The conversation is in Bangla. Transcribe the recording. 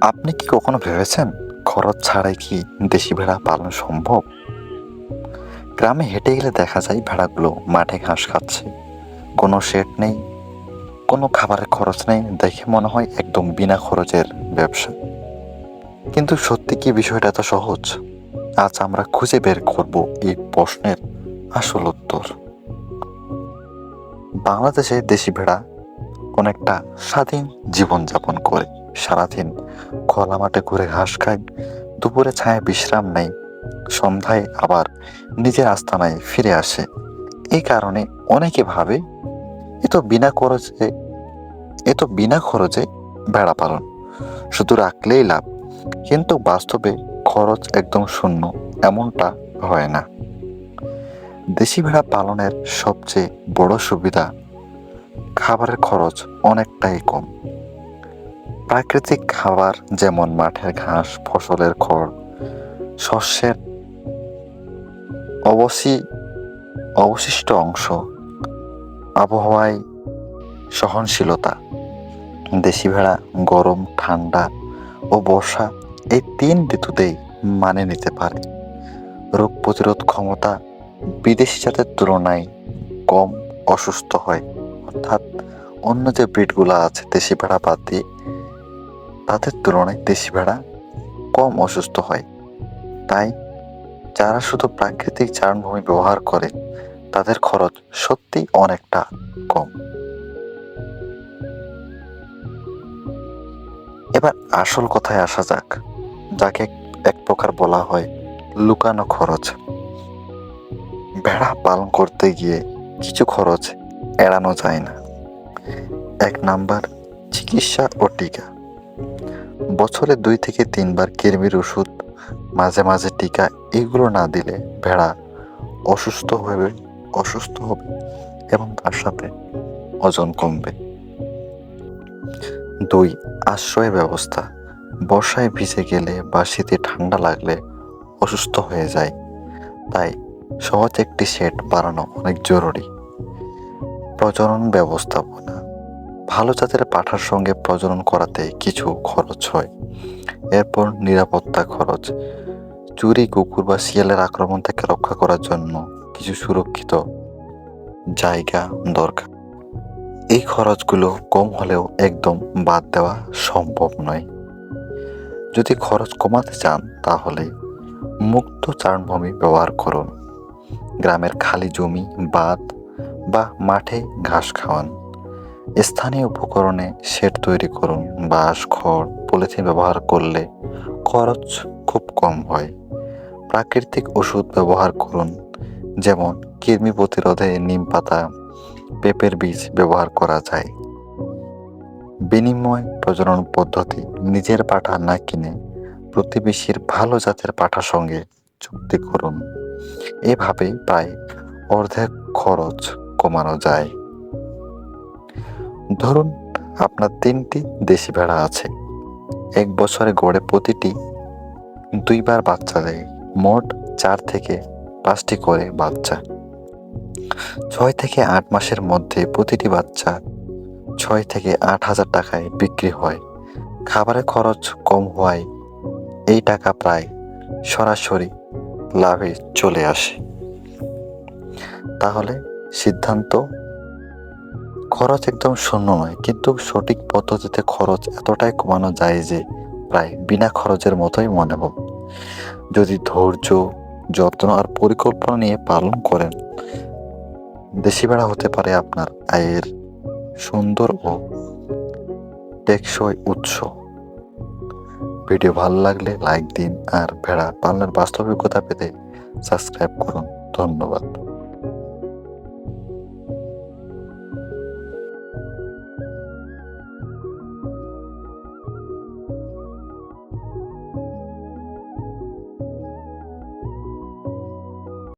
আপনি কি কখনো ভেবেছেন খরচ ছাড়াই কি দেশি ভেড়া পালন সম্ভব? গ্রামে হেঁটে গেলে দেখা যায় ভেড়াগুলো মাঠে ঘাস খাচ্ছে। কোনো শেড নেই, কোনো খাবারের খরচ নেই দেখে মনে হয় একদম বিনা খরচের ব্যবসা। কিন্তু সত্যি কি বিষয়টা এত সহজ? আজ আমরা খুঁজে বের করব এই প্রশ্নের আসল উত্তর। বাংলাদেশে দেশি ভেড়া অনেকটা স্বাধীন জীবনযাপন করে, সারাদিন খোলা মাঠে ঘুরে ঘাস খায় দুপুরে ছায়া বিশ্রাম নেই। সন্ধ্যায় আবার নিজের আস্তানায় ফিরে আসে। এই কারণে অনেকে ভাবে, এ তো বিনা খরচে, এ তো বিনা খরচে ভেড়া পালন। শুধু রাখলেই লাভ, কিন্তু বাস্তবে খরচ একদম শূন্য, এমনটা হয় না। দেশি ভেড়া পালনের সবচেয়ে বড় সুবিধা, খাবারের খরচ অনেকটাই কম। প্রাকৃতিক খাবার যেমন মাঠের ঘাস, ফসলের খড় শস্যের অবশি, অবশিষ্ট অংশ, আবহাওয়ায় সহনশীলতা, দেশি ভেড়া, গরম, ঠান্ডা ও বর্ষা এই তিন ঋতুতেই মানে নিতে পারে। রোগ প্রতিরোধ ক্ষমতা বিদেশি জাতের তুলনায় কম অসুস্থ হয়। অর্থাৎ অন্য যে ব্রিডগুলো আছে, দেশি ভেড়া বাদ দিয়ে তাদের তুলনায় দেশি ভেড়া কম অসুস্থ হয়। তাই যারা শুধু প্রাকৃতিক চারণভূমি ব্যবহার করে, তাদের খরচ সত্যিই অনেকটা কম। এবার আসল কথায় আসা যাক, যাকে এক প্রকার বলা হয় লুকানো খরচ। ভেড়া পালন করতে গিয়ে কিছু খরচ এড়ানো যায় না। এক নাম্বার, চিকিৎসা ও টিকা। বছরে দুই থেকে তিনবার কৃমির ওষুধ, মাঝে মাঝে টিকা, এগুলো না দিলে ভেড়া অসুস্থ হবে অসুস্থ হবে এবং তার সাথে ওজন কমবে। দুই, আশ্রয় ব্যবস্থা। বর্ষায় ভিজে গেলে বা শীতে ঠান্ডা লাগলে অসুস্থ হয়ে যায়। তাই সহজ একটি সেট বানানো অনেক জরুরি। প্রজনন ব্যবস্থাপনা। ভালো জাতের পাঠার সঙ্গে প্রজনন করাতে কিছু খরচ হয়। এরপর নিরাপত্তা খরচ। চুরি, কুকুর বা শিয়ালের আক্রমণ থেকে রক্ষা করার জন্য কিছু সুরক্ষিত জায়গা দরকার। এই খরচগুলো কম হলেও একদম বাদ দেওয়া সম্ভব নয়। যদি খরচ কমাতে চান, তাহলে মুক্ত চারণভূমি ব্যবহার করুন। গ্রামের খালি জমি, বাঁধ বা মাঠে ঘাস খাওয়ান। স্থানীয় উপকরণে শেড তৈরি করুন বাঁশ খড় পলিথিন ব্যবহার করলে খরচ খুব কম হয়। প্রাকৃতিক ওষুধ ব্যবহার করুন, যেমন কৃমি প্রতিরোধে নিম পাতা, পেঁপের বীজ ব্যবহার করা যায়। বিনিময় প্রজনন পদ্ধতি, নিজের পাঠা না কিনে প্রতিবেশীর ভালো জাতের পাঠার সঙ্গে চুক্তি করুন। এভাবে প্রায় অর্ধেক খরচ কমানো যায়। ধরুন আপনার তিনটি দেশি ভেড়া আছে। এক বছরে গড়ে প্রতিটি দুইবার বাচ্চা দেয়। মোট চার থেকে পাঁচটি করে বাচ্চা। ছয় থেকে আট মাসের মধ্যে প্রতিটি বাচ্চা ছয় থেকে আট হাজার টাকায় বিক্রি হয়। খাবারের খরচ কম হওয়ায় এই টাকা প্রায় সরাসরি লাভে চলে আসে। তাহলে সিদ্ধান্ত খরচ একদম শূন্য নয়, কিন্তু সঠিক পদ্ধতিতে খরচ এতটাই কমানো যায় যে প্রায় বিনা খরচের মতোই মনে হবে। যদি ধৈর্য, যত্ন আর পরিকল্পনা নিয়ে পালন করেন দেশি ভেড়া হতে পারে আপনার আয়ের সুন্দর ও টেকসই উৎস। ভিডিও ভালো লাগলে লাইক দিন আর ভেড়া পালনের বাস্তবিকতা পেতে সাবস্ক্রাইব করুন। ধন্যবাদ।